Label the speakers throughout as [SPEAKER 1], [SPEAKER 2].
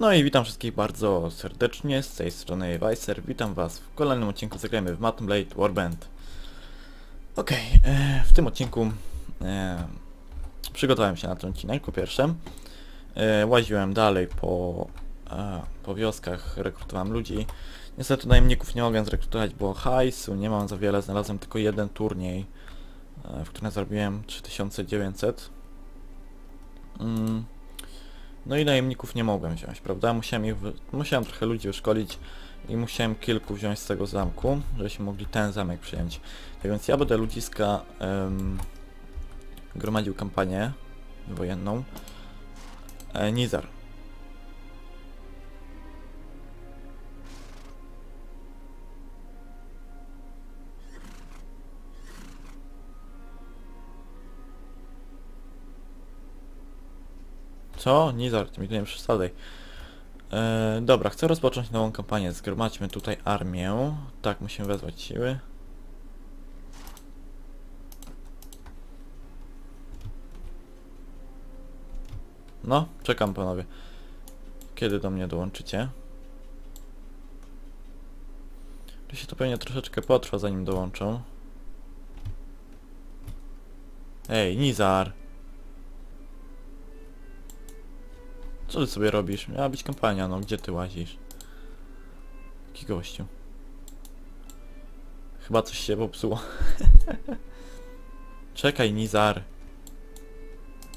[SPEAKER 1] No i witam wszystkich bardzo serdecznie, z tej strony Weiser, witam was w kolejnym odcinku zagrajmy w Mountain Blade Warband. Okej, e, w tym odcinku e, przygotowałem się na ten odcinek po pierwsze. E, łaziłem dalej po, e, po wioskach, rekrutowałem ludzi. Niestety najemników nie mogłem zrekrutować, bo hajsu nie mam za wiele, znalazłem tylko jeden turniej, e, w którym zarobiłem 3900. Mm. No i najemników nie mogłem wziąć, prawda? Musiałem, ich musiałem trochę ludzi wyszkolić i musiałem kilku wziąć z tego zamku, żebyśmy mogli ten zamek przyjąć. Tak więc ja będę ludziska gromadził kampanię wojenną. E, Nizar. Co? Nizar, ty mi tu nie przesadzaj. E, dobra, chcę rozpocząć nową kampanię. Zgromadźmy tutaj armię. Tak, musimy wezwać siły. No, czekam panowie. Kiedy do mnie dołączycie? To się to pewnie troszeczkę potrwa zanim dołączą. Ej, Nizar! Co ty sobie robisz? Miała być kampania, no gdzie ty łazisz? Jaki gościu? Chyba coś się popsuło. Czekaj, Nizar.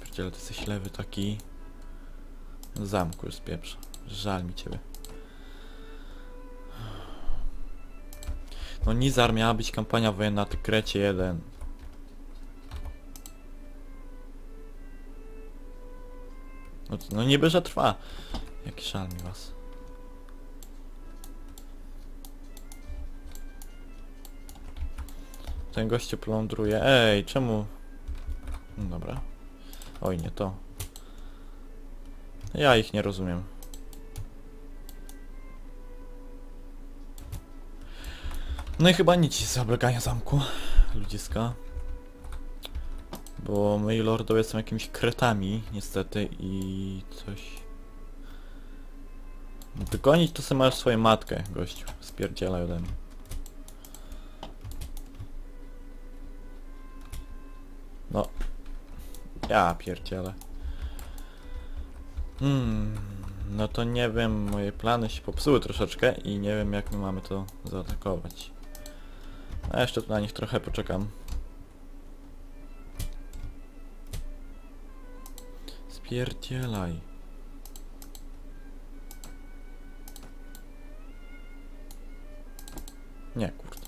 [SPEAKER 1] Pierdziele, ty jesteś lewy taki. W zamku już pieprz. Żal mi ciebie. No Nizar miała być kampania wojenna, ty krecie jeden. No, no niby, że trwa. Jaki szal mi was. Ten gościu plądruje. Ej, czemu? No dobra. Oj, nie to. Ja ich nie rozumiem. No i chyba nic z oblegania zamku. Ludziska. Bo moi lordowie są jakimiś kretami, niestety, i coś... Wygonić to sobie masz swoją matkę, gościu. Spierdzielaj ode mnie. No. Ja pierdzielę. Hmm. No to nie wiem, moje plany się popsuły troszeczkę i nie wiem jak my mamy to zaatakować. A jeszcze na nich trochę poczekam. Spierdzielaj. Nie, kurde.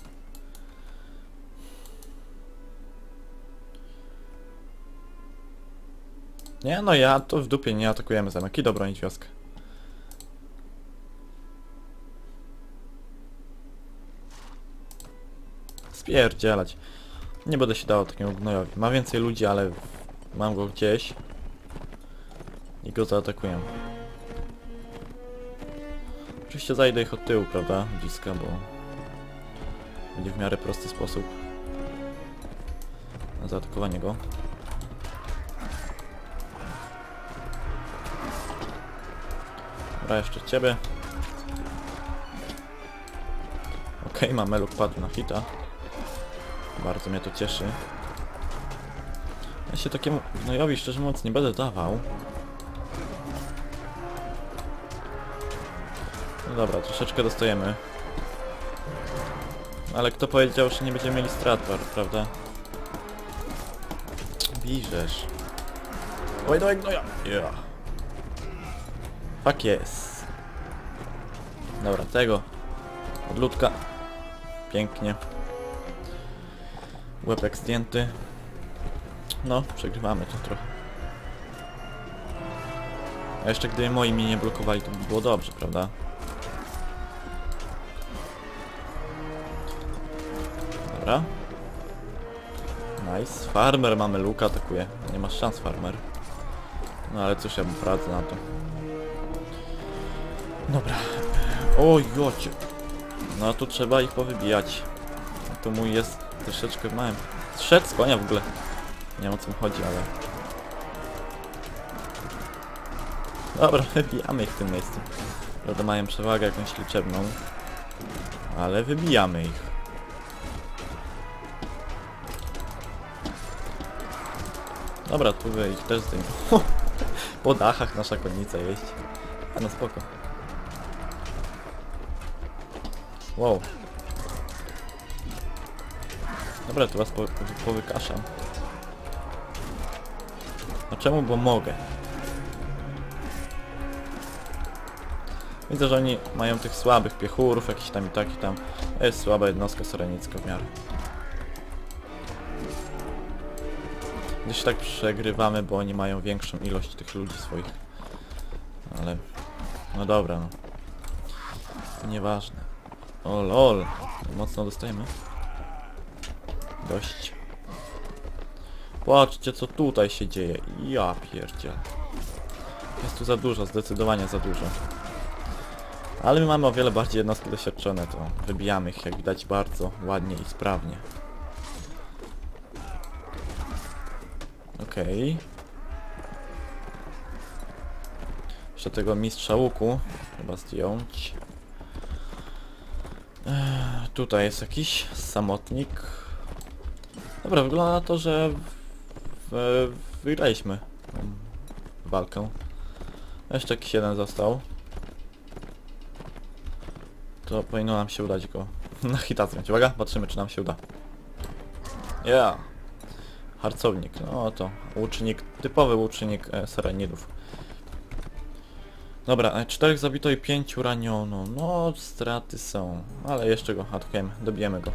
[SPEAKER 1] Nie, no ja to w dupie nie atakujemy zamek. Idę bronić wioskę. Spierdzielać. Nie będę się dało takiemu gnojowi. Ma więcej ludzi, ale mam go gdzieś. Go zaatakuję. Oczywiście zajdę ich od tyłu, prawda? Bliska, bo będzie w miarę prosty sposób na zaatakowanie go. Dobra, jeszcze ciebie. Okej, okay, Mameluk padł na hita. Bardzo mnie to cieszy. Ja się takiemu gnojowi szczerze mówiąc nie będę dawał. Dobra, troszeczkę dostajemy. Ale kto powiedział, że nie będziemy mieli strat, prawda? Bijesz. Oj, dawaj gnoja! Yeah. Tak jest. Dobra, tego. Odludka. Pięknie. Łepek zdjęty. No, przegrywamy to trochę. A jeszcze gdyby moi mnie nie blokowali, to by było dobrze, prawda? Dobra. Nice. Farmer mamy luka, atakuje. Nie masz szans, farmer. No ale cóż, ja bym poradzę na to. Dobra. O jocie. No tu trzeba ich powybijać. To mój jest troszeczkę w małym. Szedł z konia w ogóle. Nie wiem o co mi chodzi, ale... Dobra, wybijamy ich w tym miejscu. Prawda mają przewagę jakąś liczebną. Ale wybijamy ich. Dobra, tu wy ich też zdejmę. Po dachach nasza konnica jeść. A no spoko. Wow. Dobra, tu was po, po, powykaszam. A czemu? Bo mogę. Widzę, że oni mają tych słabych piechurów, jakiś tam i tak i tam. To jest słaba jednostka sorenicka w miarę. Gdzieś tak przegrywamy, bo oni mają większą ilość tych ludzi swoich. Ale... No dobra, no. To nieważne. O lol. Mocno dostajemy. Dość. Patrzcie co tutaj się dzieje. Ja pierdziel. Jest tu za dużo, zdecydowanie za dużo. Ale my mamy o wiele bardziej jednostki doświadczone, to wybijamy ich jak widać bardzo ładnie i sprawnie. Okej. Jeszcze tego mistrza łuku chyba zdjąć. Tutaj jest jakiś samotnik. Dobra, wygląda na to, że w, wygraliśmy walkę. Jeszcze jakiś jeden został. To powinno nam się udać go na hita zrobić. Uwaga, patrzymy czy nam się uda. Yeah. Harcownik, no to łucznik, typowy łucznik e, Serenidów. Dobra, e, czterech zabito i pięciu raniono. No, straty są, ale jeszcze go atakujemy, dobijemy go.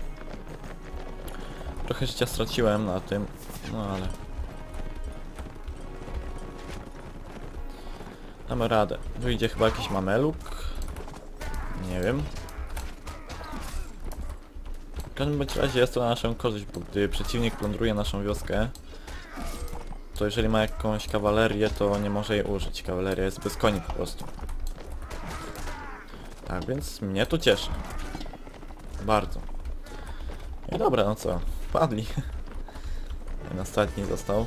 [SPEAKER 1] Trochę życia straciłem na tym, no ale... Damy radę. Wyjdzie chyba jakiś mameluk. Nie wiem. Każdym bądź razie jest to na naszą korzyść, bo gdy przeciwnik plądruje naszą wioskę, to jeżeli ma jakąś kawalerię, to nie może jej użyć. Kawaleria jest bez koni po prostu. Tak, więc mnie to cieszy. Bardzo. No i dobra, no co? Padli. Ten ostatni został.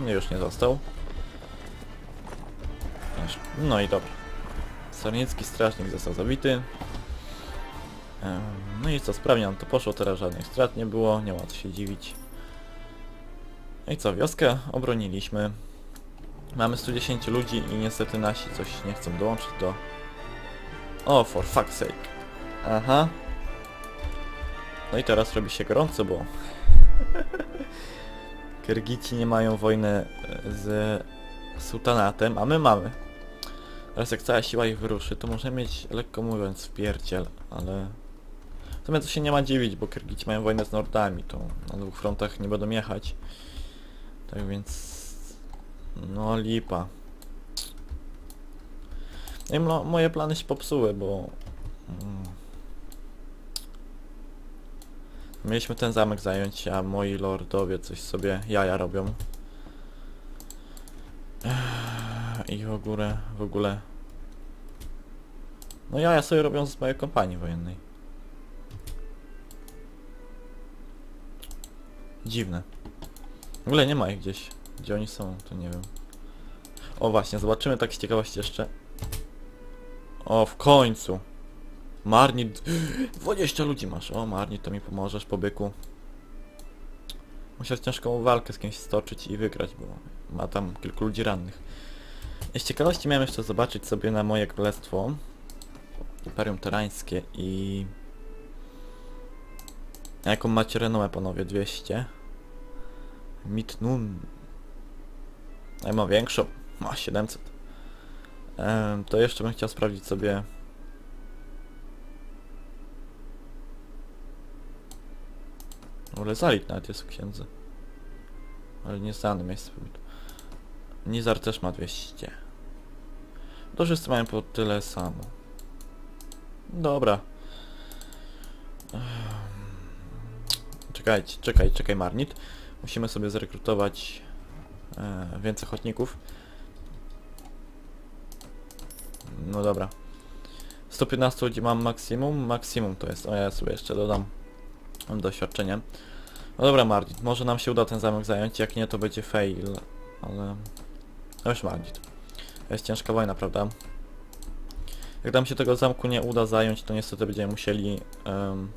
[SPEAKER 1] Nie, już nie został. No i dobra. Sarnicki strażnik został zabity. No i co, sprawnie nam to poszło, teraz żadnych strat nie było, nie ma co się dziwić. No i co, wioskę obroniliśmy. Mamy 110 ludzi i niestety nasi coś nie chcą dołączyć do... O, for fuck's sake. Aha. No i teraz robi się gorąco, bo... Kyrgici nie mają wojny e, z sultanatem, a my mamy. Teraz jak cała siła ich wyruszy, to możemy mieć, lekko mówiąc, wpierdziel, ale... Sumie to się nie ma dziwić, bo Kyrgici mają wojnę z Nordami, to na dwóch frontach nie będą jechać. Tak więc... No lipa. No i mo- moje plany się popsuły, bo... Mm. Mieliśmy ten zamek zająć, a moi lordowie coś sobie jaja robią. I w ogóle, w ogóle... No jaja sobie robią z mojej kompanii wojennej. Dziwne. W ogóle nie ma ich gdzieś. Gdzie oni są, to nie wiem. O właśnie, zobaczymy tak z ciekawości jeszcze. O, w końcu. Marnit... 20 ludzi masz. O, Marnit, to mi pomożesz po byku. Musiał ciężką walkę z kimś stoczyć i wygrać, bo ma tam kilku ludzi rannych. Z ciekawości miałem jeszcze zobaczyć sobie na moje królestwo. Imperium Terańskie i... Jaką macie renomę panowie? 200. Mitnun. Ja mam większą. Ma 700. Em, to jeszcze bym chciał sprawdzić sobie... Ogóle Zalit nawet jest u księdza. Ale nie znane miejsce pobytu. Nizar też ma 200. To wszyscy mają po tyle samo. Dobra. Ehm, Czekajcie, czekaj, czekaj Marnit. Musimy sobie zrekrutować e, więcej ochotników. No dobra. 115 ludzi mam maksimum. Maksimum to jest. O ja sobie jeszcze dodam doświadczenie. No dobra Marnit, może nam się uda ten zamek zająć, jak nie to będzie fail. ale... No już Margit. Jest ciężka wojna, prawda? Jak nam się tego zamku nie uda zająć, to niestety będziemy musieli em,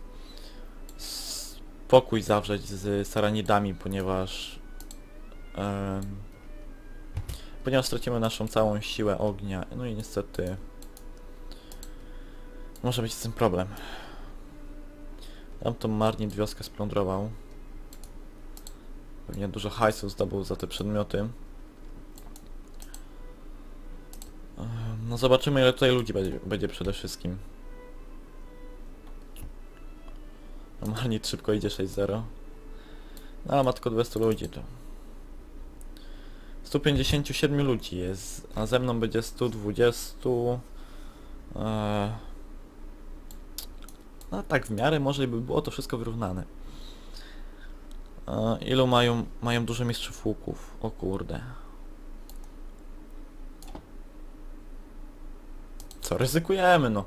[SPEAKER 1] spokój zawrzeć z Saranidami, ponieważ ponieważ stracimy naszą całą siłę ognia, no i niestety może być z tym problem. Tam to Marnit wioskę splądrował. Pewnie dużo hajsu zdobył za te przedmioty. No zobaczymy ile tutaj ludzi będzie, będzie przede wszystkim. No Marnit szybko idzie 6-0. No ma tylko 200 ludzi to. 157 ludzi jest, a ze mną będzie 120. Eee, no tak w miarę może by było to wszystko wyrównane. Eee, ilu mają, mają dużo mistrzów łuków? O kurde. Co, ryzykujemy no.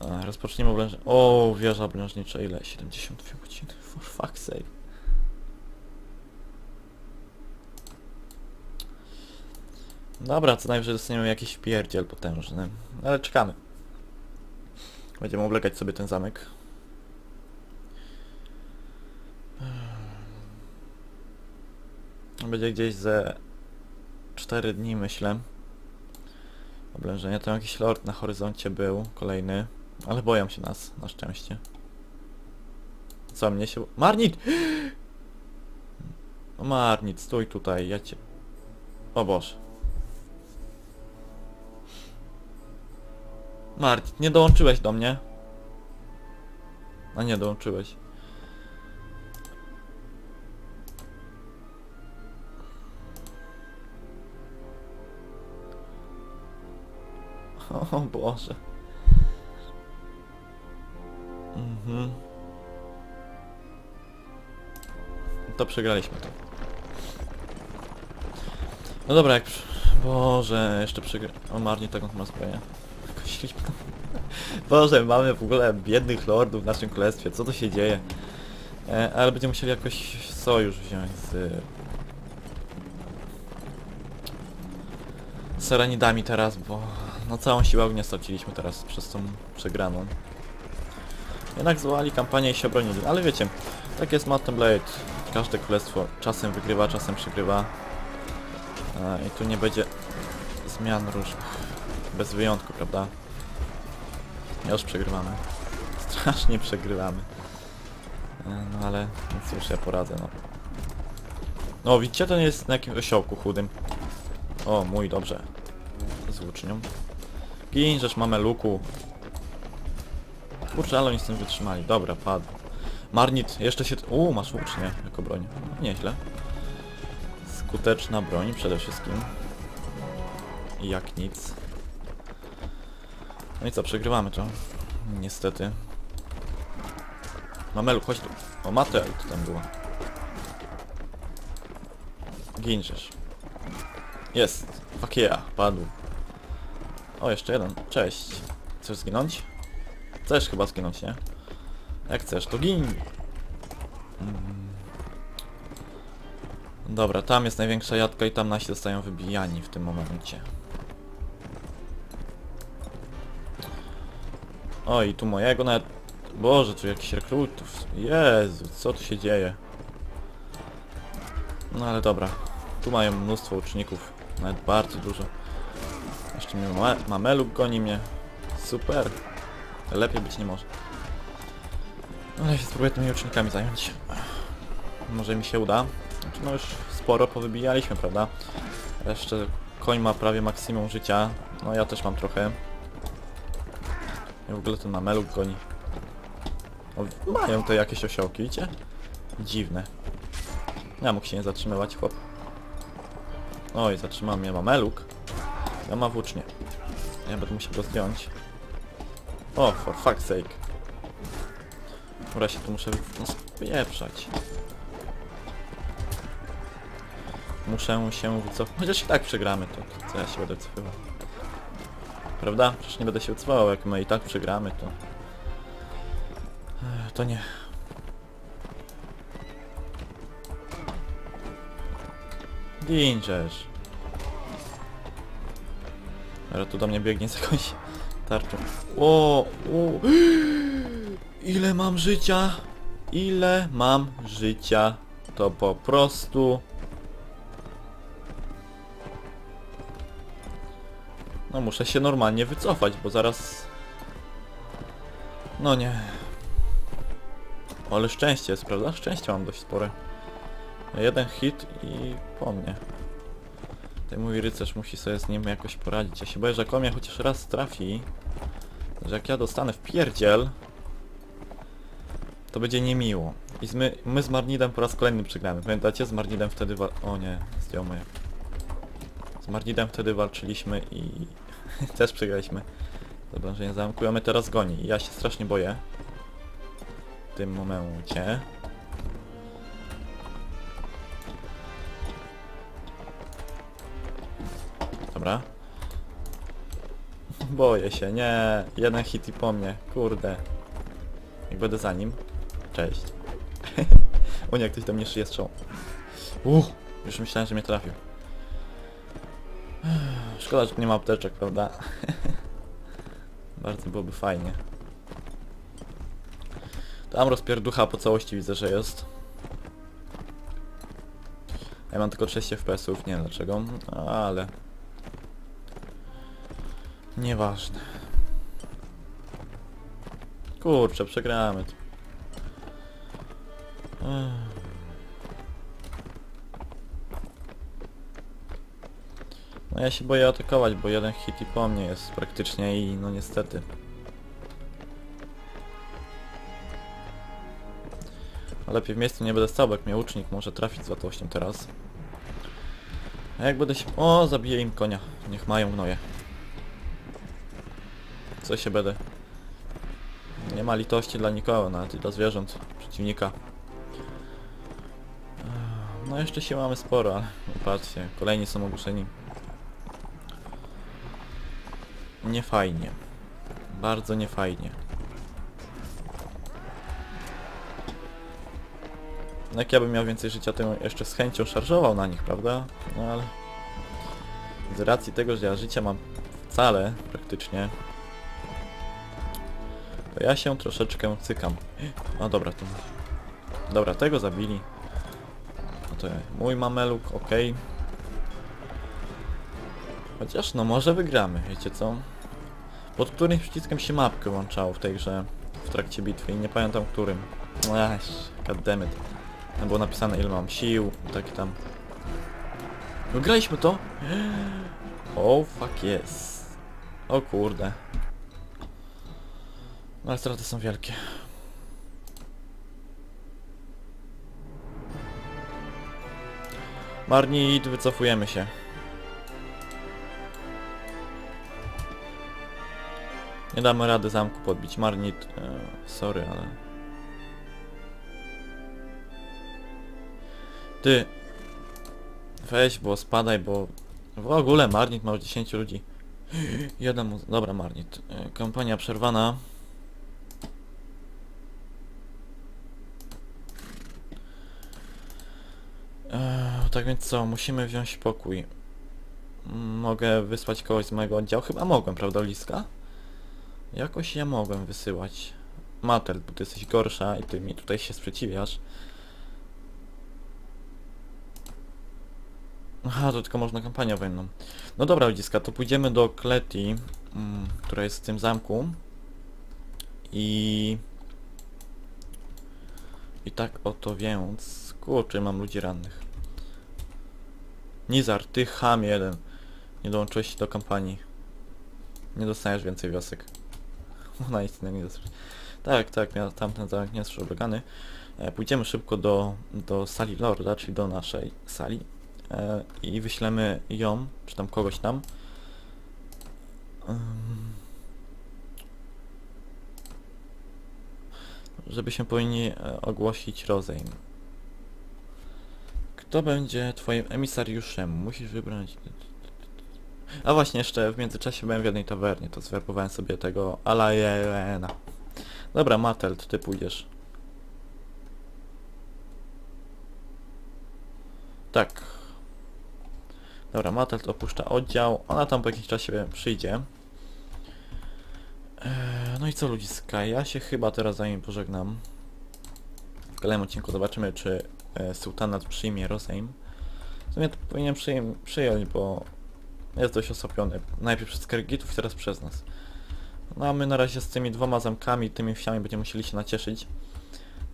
[SPEAKER 1] Eee, rozpoczniemy oblężenie. O, wieża oblężnicza ile? 72 godziny, for fuck's sake. Dobra, co najwyżej dostaniemy jakiś pierdziel potężny. Ale czekamy. Będziemy oblegać sobie ten zamek. Będzie gdzieś ze 4 dni myślę. Oblężenie. Tam jakiś lord na horyzoncie był, kolejny. Ale boją się nas, na szczęście. Co mnie się... Marnit! O Marnit, stój tutaj, ja cię... O Boże. Marcin, nie dołączyłeś do mnie. A nie dołączyłeś. O Boże. Mhm. To przegraliśmy to. No dobra, jak... Boże, jeszcze przegra... O, marnie taką ma zbroję. Tam. Boże, mamy w ogóle biednych lordów w naszym królestwie, co to się dzieje? E, ale będziemy musieli jakoś sojusz wziąć z... z Serenidami teraz, bo no całą siłę ognia straciliśmy teraz przez tą przegraną. Jednak zwołali kampanię i się obronili, ale wiecie, tak jest Mountain Blade. Każde królestwo czasem wygrywa, czasem przegrywa. E, I tu nie będzie zmian różnych. Bez wyjątku, prawda? Już przegrywamy. Strasznie przegrywamy. E, No ale cóż, ja poradzę, no. No widzicie, ten jest na jakimś osiołku chudym. O, mój, dobrze. Z łucznią. Gin, mamy luku. Kurczę, ale oni z tym wytrzymali. Dobra, padł. Marnit, jeszcze się... Uuu, masz łucznię jako broń. Nieźle. Skuteczna broń przede wszystkim. Jak nic. No i co, przegrywamy to. Niestety. Mamelu, chodź tu. O, Matel to tam było. Ginczesz. Jest. Fuck yeah, padł. O, jeszcze jeden. Cześć. Chcesz zginąć? Chcesz chyba zginąć, nie? Jak chcesz, to gin. Mm. Dobra, tam jest największa jadka i tam nasi zostają wybijani w tym momencie. Oj, tu mojego nawet... Boże, tu jakiś rekrutów. Jezu, co tu się dzieje? No ale dobra. Tu mają mnóstwo uczniów. Nawet bardzo dużo. Jeszcze mnie ma Mameluk goni mnie. Super. Lepiej być nie może. No, ja się spróbuję tymi ucznikami zająć. Może mi się uda. Znaczy no już sporo powybijaliśmy, prawda? Jeszcze koń ma prawie maksimum życia. No ja też mam trochę. I w ogóle ten mameluk goni. O, mają to jakieś osiołki, widzicie? Dziwne. Ja mógł się nie zatrzymywać, chłop. Oj, zatrzymał mnie mameluk. Ja mam włócznie. Ja będę musiał go zdjąć. O, for fuck's sake. Dobra, się tu muszę no, spieprzać. Muszę się wycofać. Chociaż i tak przegramy, to, co ja się będę cofywał. Prawda? Przecież nie będę się wycofywał, jak my i tak przegramy, to... To nie. Ginczesz. Ale tu do mnie biegnie z jakąś tarczą. O, o. Ile mam życia? Ile mam życia? To po prostu... No muszę się normalnie wycofać, bo zaraz... No nie. Ale szczęście jest, prawda? Szczęście mam dość spore. Jeden hit i po mnie. Ten mój rycerz musi sobie z nim jakoś poradzić. Ja się boję, że jak chociaż raz trafi, że jak ja dostanę w pierdziel, to będzie niemiło. I my, my z Marnidem po raz kolejny przegramy. Pamiętacie? Z Marnidem wtedy wa... O nie, zdjął moje. Z Marnidem wtedy walczyliśmy i też przegraliśmy. Zabrążenie zamku, a my teraz goni. I ja się strasznie boję. W tym momencie. Dobra. Boję się, nie. Jeden hit i po mnie, kurde. Jak będę za nim. Cześć. o nie, ktoś do mnie szyje strzał. Uff, już myślałem, że mnie trafił. Szkoda, że nie ma apteczek, prawda? Bardzo byłoby fajnie. Tam rozpierducha po całości widzę, że jest. Ja mam tylko 6 FPS-ów, nie wiem dlaczego, ale... Nieważne. Kurczę, przegramy. No ja się boję atakować, bo jeden hit i po mnie jest praktycznie i no niestety. Lepiej w miejscu nie będę stał, jak mnie łucznik może trafić z łatwością teraz. A jak będę się... O, zabiję im konia. Niech mają gnoje. Co się będę? Nie ma litości dla nikogo, nawet i dla zwierząt przeciwnika. No jeszcze się mamy sporo, ale patrzcie, kolejni są ogłuszeni. Niefajnie. Bardzo niefajnie. No Jak ja bym miał więcej życia, to bym jeszcze z chęcią szarżował na nich, prawda? No ale... Z racji tego, że ja życia mam wcale, praktycznie, ja się troszeczkę cykam. No dobra, to... Dobra, tego zabili. No to mój mameluk, okej. Chociaż no może wygramy, wiecie co? Pod którym przyciskiem się mapkę łączało w tej grze w trakcie bitwy i nie pamiętam którym. Ech, goddammit. Tam było napisane ile mam sił, tak tam. No graliśmy to? O fuck yes. O kurde. Ale straty są wielkie. Marnit, wycofujemy się. Nie damy rady zamku podbić. Marnit, e, sorry, ale... Ty! Weź, bo spadaj, bo... W ogóle Marnit ma już 10 ludzi. Jeden mu... Dobra, Marnit. E, kampania przerwana. Eee, tak więc co, musimy wziąć pokój. Mogę wysłać kogoś z mojego oddziału? Chyba mogłem, prawda, Liska? Jakoś ja mogłem wysyłać. Matel, bo ty jesteś gorsza i ty mi tutaj się sprzeciwiasz. Aha, to tylko można kampanię wojenną. No dobra, ludziska, to pójdziemy do Kleti, mm, która jest w tym zamku. I... I tak oto więc... Kurczę, mam ludzi rannych. Nizar, ty ham jeden. Nie dołączyłeś do kampanii. Nie dostaniesz więcej wiosek. Ona istnieje nie dostaniesz. Tak, tak, miał tamten zamek nie jest przebiegany. E, pójdziemy szybko do, do sali Lorda, czyli do naszej sali. E, I wyślemy ją, czy tam kogoś tam. Ym, żeby się powinni e, ogłosić rozejm. Kto będzie twoim emisariuszem? Musisz wybrać... A właśnie, jeszcze w międzyczasie byłem w jednej tawernie, to zwerbowałem sobie tego Alajena. Dobra, Matelt, ty pójdziesz. Tak. Dobra, Matelt opuszcza oddział, ona tam po jakimś czasie przyjdzie. Eee, no i co ludziska, ja się chyba teraz za nim pożegnam. W kolejnym odcinku zobaczymy, czy sułtanat przyjmie Rosejm. W sumie to powinien przyjm przyjąć, bo jest dość osłabiony. Najpierw przez Kergitów teraz przez nas. No a my na razie z tymi dwoma zamkami, tymi wsiami będziemy musieli się nacieszyć.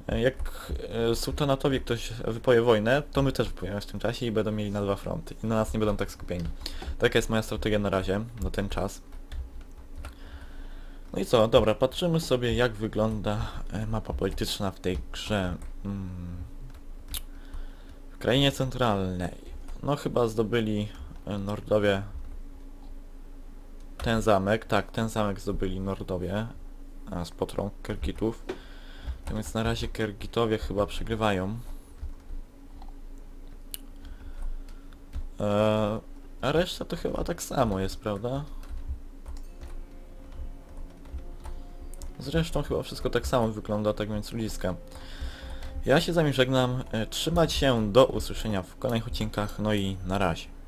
[SPEAKER 1] E, Jak e, sułtanatowi ktoś wypoje wojnę, to my też wypojemy w tym czasie i będą mieli na dwa fronty. I na nas nie będą tak skupieni. Taka jest moja strategia na razie, na ten czas. No i co, dobra, patrzymy sobie jak wygląda e, mapa polityczna w tej grze. Mm. Krainie centralnej. No chyba zdobyli e, Nordowie ten zamek, tak, ten zamek zdobyli Nordowie a, z potrąg Kergitów. Tak Więc na razie Kergitowie chyba przegrywają. Eee, a reszta to chyba tak samo jest, prawda? Zresztą chyba wszystko tak samo wygląda, tak więc ludziska. Ja się z wami żegnam, e, trzymać się, do usłyszenia w kolejnych odcinkach, no i na razie.